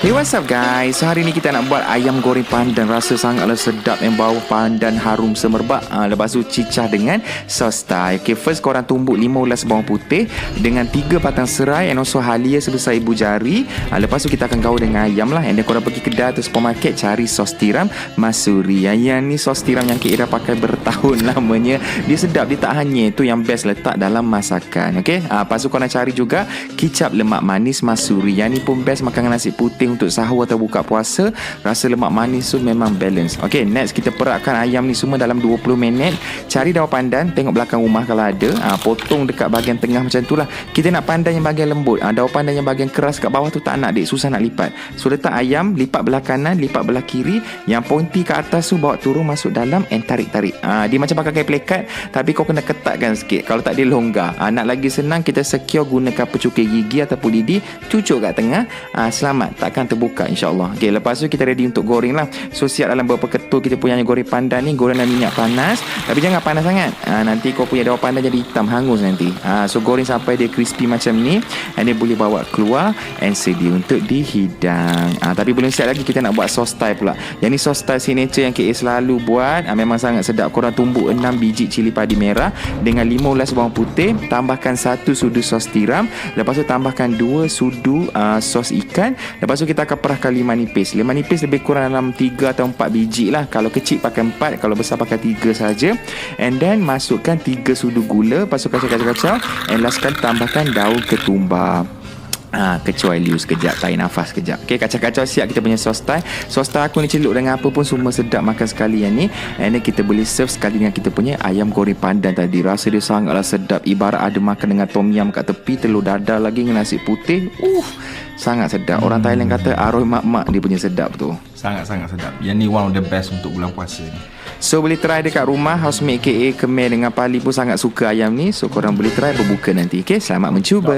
Hey what's up guys? So hari ni kita nak buat ayam goreng pandan. Rasa sangatlah sedap yang bau pandan harum semerbak. Ha, Lepas tu cicah dengan sos Thai. Okay first korang tumbuk 5 ulas bawang putih Dengan 3 batang serai And also halia sebesar ibu jari. Ha, Lepas tu kita akan gaul dengan ayam lah. And then korang pergi kedai atau supermarket Cari sos tiram masuri. Ha, Yang ni sos tiram yang Kak Ira pakai bertahun lamanya. Dia sedap Dia tak hanya itu yang best letak dalam masakan Okay? Ha, Lepas tu korang cari juga Kicap lemak manis masuri. Yang ni pun best makan nasi putih untuk sahur atau buka puasa rasa lemak manis tu memang balance. Ok next kita perakkan ayam ni semua dalam 20 minit. Cari daun pandan tengok belakang rumah kalau ada. Ha, potong dekat bahagian tengah macam tu lah. Kita nak pandan yang bahagian lembut. Ha, daun pandan yang bahagian keras kat bawah tu tak nak dik. Susah nak lipat. So letak ayam lipat belah kanan lipat belah kiri. Yang pointy kat atas tu bawa turun masuk dalam and tarik-tarik. Ha, dia macam pakai plekat tapi kau kena ketatkan sikit. Kalau tak dia longgar. Ha, nak lagi senang kita secure gunakan pecukai gigi ataupun lidi cucuk kat tengah. Ha, selamat. Takkan akan terbuka insyaAllah. Okay, lepas tu kita ready untuk goreng lah. So siap dalam beberapa ketul kita punya goreng pandan ni. Goreng dalam minyak panas. Tapi jangan panas sangat. Ha, nanti kau punya daun pandan jadi hitam hangus nanti. Ha, so goreng sampai dia crispy macam ni. And dia boleh bawa keluar and sedia untuk dihidang. Ha, tapi belum siap lagi kita nak buat sos Thai pula. Yang ni sos Thai signature yang KA selalu buat. Ha, memang sangat sedap. Korang tumbuk 6 biji cili padi merah dengan 15 bawang putih. Tambahkan satu sudu sos tiram. Lepas tu tambahkan 2 sudu uh, sos ikan. Lepas tu kita akan perahkan lima nipis. Lima nipis lebih kurang dalam tiga atau empat biji lah. Kalau kecil pakai empat, kalau besar pakai tiga saja. And then masukkan tiga sudu gula, lepas tu kacau-kacau-kacau. And last kali tambahkan daun ketumbar. Ha, kecuali liu sekejap Tarik nafas sekejap. Okay kacau-kacau siap kita punya sos Thai Sos Thai aku ni celup dengan apa pun Semua sedap makan sekali yang ni. And then kita boleh serve sekali dengan kita punya Ayam goreng pandan tadi. Rasa dia sangatlah sedap. Ibarat ada makan dengan tom yum kat tepi Telur dadar lagi dengan nasi putih. Uh Sangat sedap. Orang Thailand kata Arwah mak-mak dia punya sedap tu. Sangat-sangat sedap. Yang ni one of the best untuk bulan puasa ni. So boleh try dekat rumah. Housemate KA Kemer dengan Pali pun sangat suka ayam ni. So korang boleh try berbuka nanti. Okay selamat mencuba